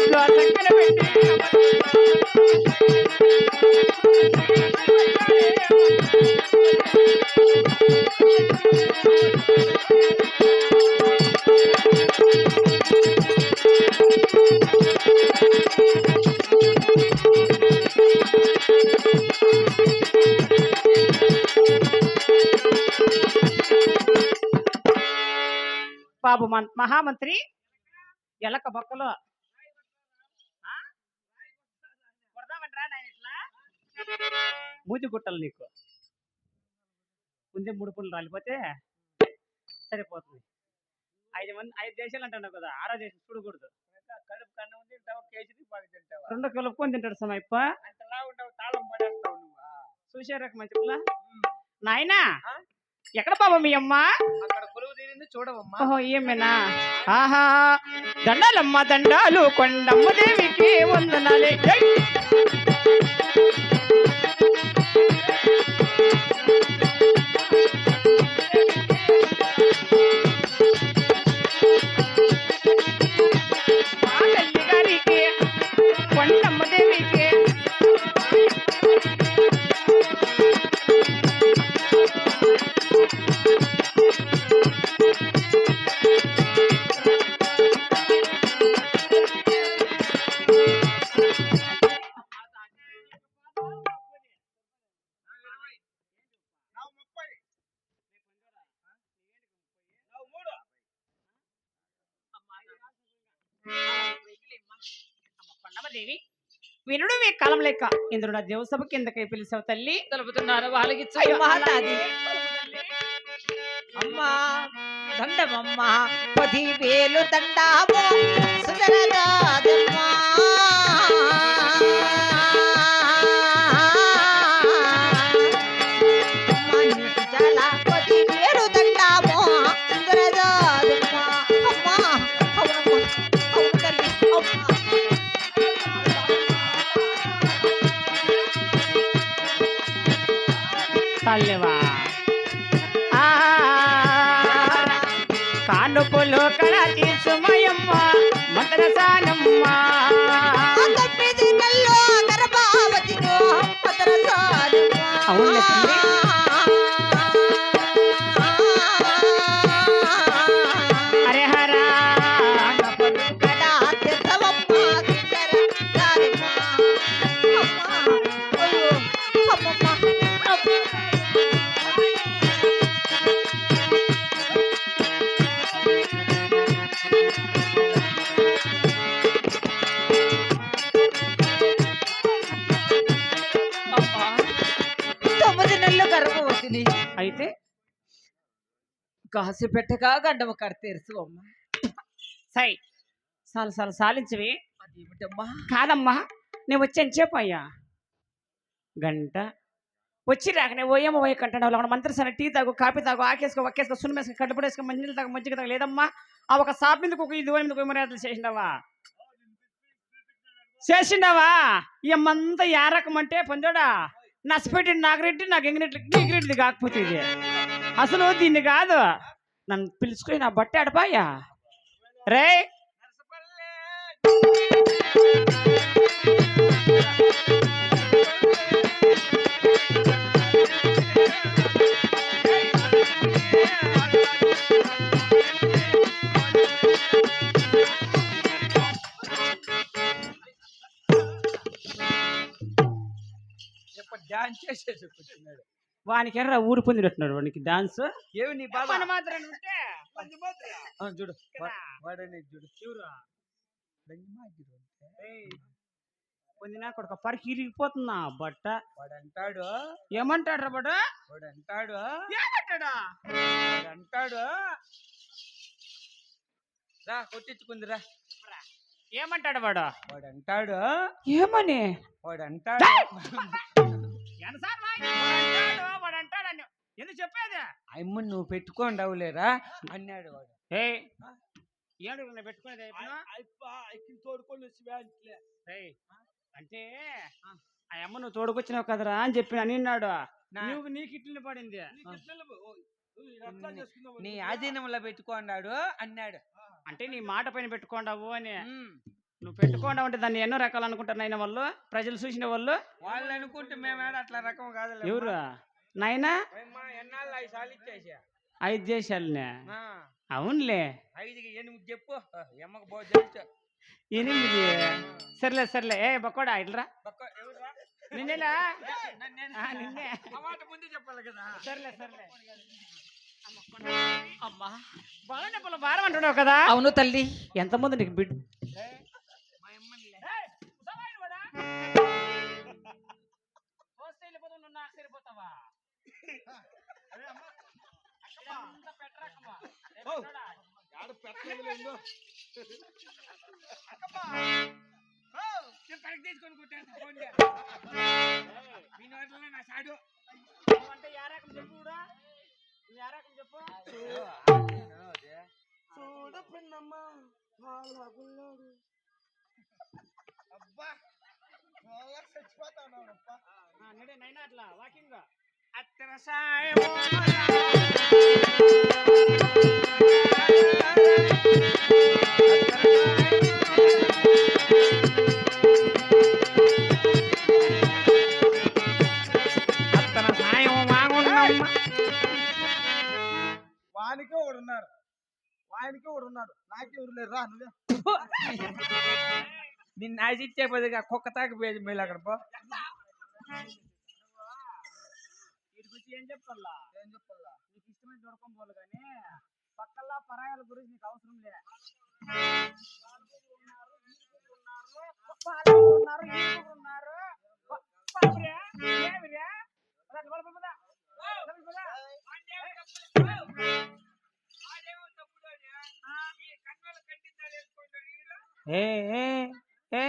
గుడ్లు చక్కన పెట్టి బాబు మహామంత్రి ఎలక బొక్కలో ఆ? కొడదామంటారా నాయన ఇట్లా? మూతి గుట్టలు నీకు. ముందే మూడు పుల్లు రాలిపోతే సరిపోతుంది. ఐదు మంది ఐదు దేశాలు అంటున్నావు కదా ఆరో దేశం చూడకూడదు. కడుపు కన్నం తింటావు కేజీ బాగా తింటావా? రెండు కలుపుకొని తింటాడు సమయప్ప అంతలా ఉండవు తాళం పడేస్తావు నువ్వు? చూసారా మంచి పిల్ల. నాయనా? ఎక్కడ బాబా మీ అమ్మ? అక్కడ కొలువు తీరింది చూడవమ్మా. ఓహో ఏమేనా? ఆహా! దండాలమ్మ దండాలు కొండమ్మ దేవికి వందనాలే. కొండమ్మదేవి వినుడు మీ కాలం లెక్క ఇంద్రుడు దేవసభ కిందకి పిలిచావు తల్లి. తెలుపుతున్నారు వాళ్ళకి. అమ్మా దండమమ్మా పది వేలు దండాము సుందరదాదమ్మా మదరసాలమ్మ. అవునులే తల్లి. కాసి పెట్టగా గండమ కడతీర్చు అమ్మ సై. సాలు సాలు సాలించవి. అదేమిటమ్మా? కాదమ్మా నేను వచ్చాను చెప్పయ్యా. గంట. వచ్చి రాకనే ఓయమ్మ పోయి కంటాడు అక్కడ మంత్రసన టీ తాగు కాఫీ తాగు ఆకేసుకో ఒక్కేసుకో సున్నమేసుకో కట్టుబడేసుకో మంచినీళ్ళు తాగు మజ్జిగ తాగు. లేదమ్మా ఆ ఒక సాప్ మీదకి ఒక ఇది మీదకి మర్యాదలు చేసిండవా? చేసిండవా? ఈ అమ్మంతా యా రకం అంటే పొందోడా నాగరెడ్డి నాకు ఎంగిరెడ్డి గీగిరెడ్డిది కాకపోతే ఇది. అసలు దీన్ని కాదు. నన్ను పిలుచుకొని నా బట్ట అడపాయా రే ఎప్పుడు డాన్స్ చేసేసి కూర్చున్నాడు. వానికి ఎర్ర ఊరు పొందినట్టున్నాడు వానికి డాన్స్. ఏమి నీ మన మాత్రం ఉంటే. ఆ, చూడు. వాడనే చూడు. పొందినా కొడుకు పరికి ఇరిగిపోతున్నా బట్ట? వాడు అంటాడు ఏమంటాడు రా బట్ట? వాడు అంటాడు ఏమంటాడా వాడు అంటాడు రా. కొట్టించుకుందిరా ఏమంటాడు వాడు? వాడు అంటాడు ఏమని వాడు ఎందుకు చెప్పేది? అమ్మ నువ్వు పెట్టుకోండి అవులేరా అన్నాడు వాడు. ఏ ఏడు నేను పెట్టుకునేది అయిపోయినా? తోడుకొని ఏయ్, అంటే ఆ అమ్మ నువ్వు తోడుకొచ్చినావు కదరా అని చెప్పి అనిన్నాడు నా- నువ్వు నీకు ఇట్లు పడింది. నీ ఆధీనంలో పెట్టుకో అన్నాడు. అన్నాడు అంటే నీ మాట పైన పెట్టుకోండావు అని. నువ్వు పెట్టుకోవడం అంటే దాన్ని ఎన్నో రకాలు అనుకుంటారు నాయన వాళ్ళు ప్రజలు చూసిన వాళ్ళు. వాళ్ళు అనుకుంటే మేము అట్లా రకం కాదు ఎవరు? నాయనా ఐదు ఆ, అవునులే. ఐదుకి ఎనిమిది చెప్పు. ఎనిమిది? సర్లే సర్లే. ఏ బక్కోడా ఇట్లా పక్క ఎవరురా? నిన్నేనా? నన్నేనా? ఆ, నిన్నే. ఆ మాట ముందే చెప్పాలి కదా. సర్లే సర్లే. అమ్మా. బాగానే పొలం భారం అంటున్నావు కదా? అవును తల్లి. ఎంతమంది నీకు బిడ్ మా ఆడ పెట్టలేదు కరెక్ట్ తీసుకొని కొట్టాను ఫోన్ మీ నోట్లో నా సాడు. అంటే ఏ రకం చెప్పు కూడా? నువ్వు ఏ రకం చెప్పు? చూడు పిన్నమ్మ పాలగుల్లోడు అబ్బా చచ్చిపోతాను నడే నైనా అట్లా వాకింగ్ వానికే ఒకడు ఉన్నారు వానికే ఒకడు ఉన్నాడు నాకే ఎవరు లేరు రా నువ్వే. నిన్న ఆశిచ్చే పదిగా కుక్క తాకి పోయేది మీరు అక్కడ పో. ఏం చెప్పాలా? ఏం చెప్పాలా? నీకు ఇష్టమైన దొరకం పోలు కానీ పక్కల్లా పరాయాల గురించి నీకు అవసరం లే. ఉన్నారు. ఏ ఏ ఏ.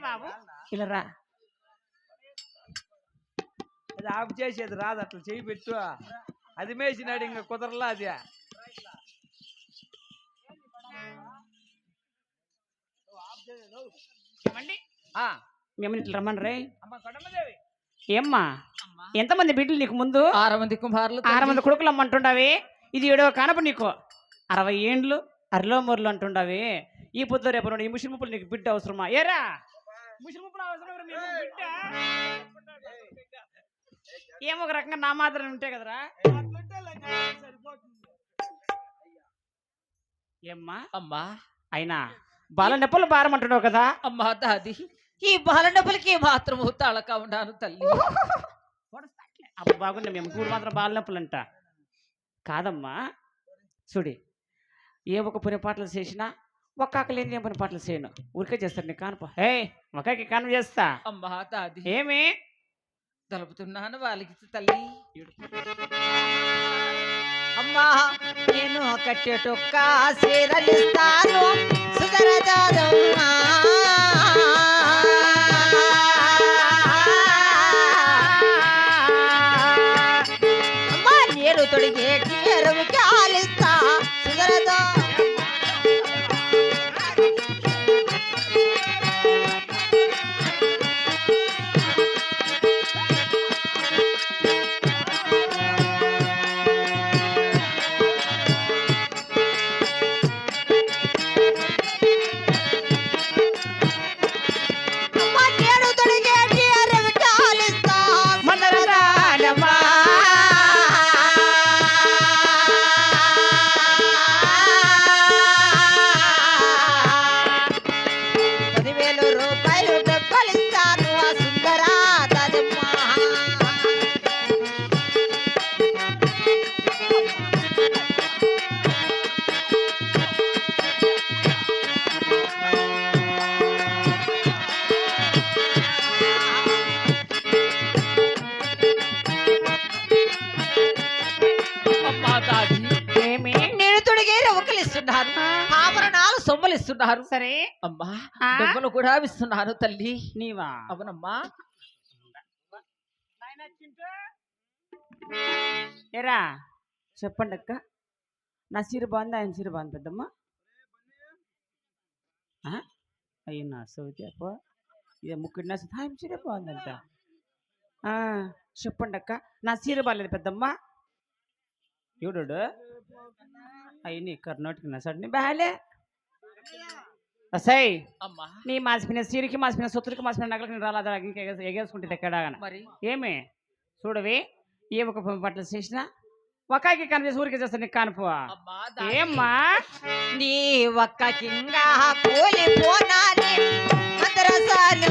బాబు. ఇలా రా. అది ఆఫ్ చేసేది రాదు అట్లా చేయి పెట్టు. అది మేసినాడు ఇంకా కుదరలా అది. ఏమండి? ఆ, మేము ఇట్లా రమ్మని రే అమ్మ కొడమ్మదేవి ఏమ్మా? ఎంతమంది బిడ్డలు నీకు ముందు? ఆరు మంది కుమారులు ఆరు మంది కొడుకులు అమ్మంటుండవి. ఇది ఏడవ కానపు నీకు. అరవై ఏండ్లు అరలో మొర్లు అంటుండవి. ఈ పొద్దు రేపు నుండి ఈ ముషి ముప్పులు నీకు బిడ్డ అవసరమా? ఏరా? అవసరం ఏమో ఒక రకంగా నా మాత్రం ఉంటాయి కదరా. ఏమ్మా? అమ్మా. అయినా? బాల నెప్పలు భారం అంటున్నావు కదా? అమ్మా దాది ఈ బాలనొప్పులకి మాత్రము తాళక ఉన్నాను తల్లి. అప్పుడు బాగుండే మేము కూడు మాత్రం బాల నొప్పులు అంట కాదమ్మా. చూడి ఏ ఒక పని పాటలు చేసినా ఒక్కాక లేని ఏ పని పాటలు చేయను. ఊరికే చేస్తాను నీ కానుప. హే ఒక్కకి కాను చేస్తా. అమ్మా ఏమి? తలుపుతున్నాను వాళ్ళకి తల్లి. అమ్మా నేను కట్టేటొక్క చీరలిస్తాను. సుధరదాదమ్మా డబ్బులు ఇస్తున్నారు సరే. అమ్మా? డబ్బులు కూడా ఇస్తున్నాను తల్లి. నీవా? అవునమ్మా. ఎరా చెప్పండి అక్క. నా చీర బాగుంది? ఆయన చీర బాగుంది పెద్దమ్మ? అయ్యో నా సౌతి అప్ప ఇదే ముక్కుడు నా సౌతి ఆయన చీర బాగుందంట. ఆ, చెప్పండి అక్క. నా చీర బాగాలేదు పెద్దమ్మ. ఎవడు అయ్యి నీ కర్ణాటక నా సడిని బాగాలే అసై అమ్మా. నీ మాసిపోయిన చీరకి మాసిపోయిన సొత్తులకి మాసిపోయిన నగలకి నేను రాలేదా ఇంకా ఎగేసు- ఎగేసుకుంటుంది ఎక్కడ మరి? ఏమి? చూడవి ఏ ఒక బట్టలు చేసినా ఒకాకి కనిపిసి ఊరికి చేస్తాను నీకు దానికి ఏమ్మా? నీ ఒక్క కింగా కూలిపోనాలి మద్రసాలు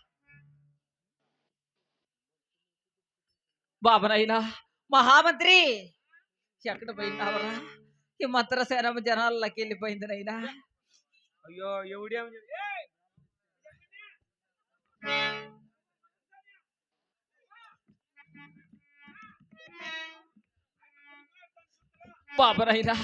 బాబనైనా మహామంత్రి! ఎక్కడ పోయినావరా? ఈ మంత్రసేన జనాలకి వెళ్ళిపోయింది నైనా. అయ్యో ఎవడేం! బాబనైనా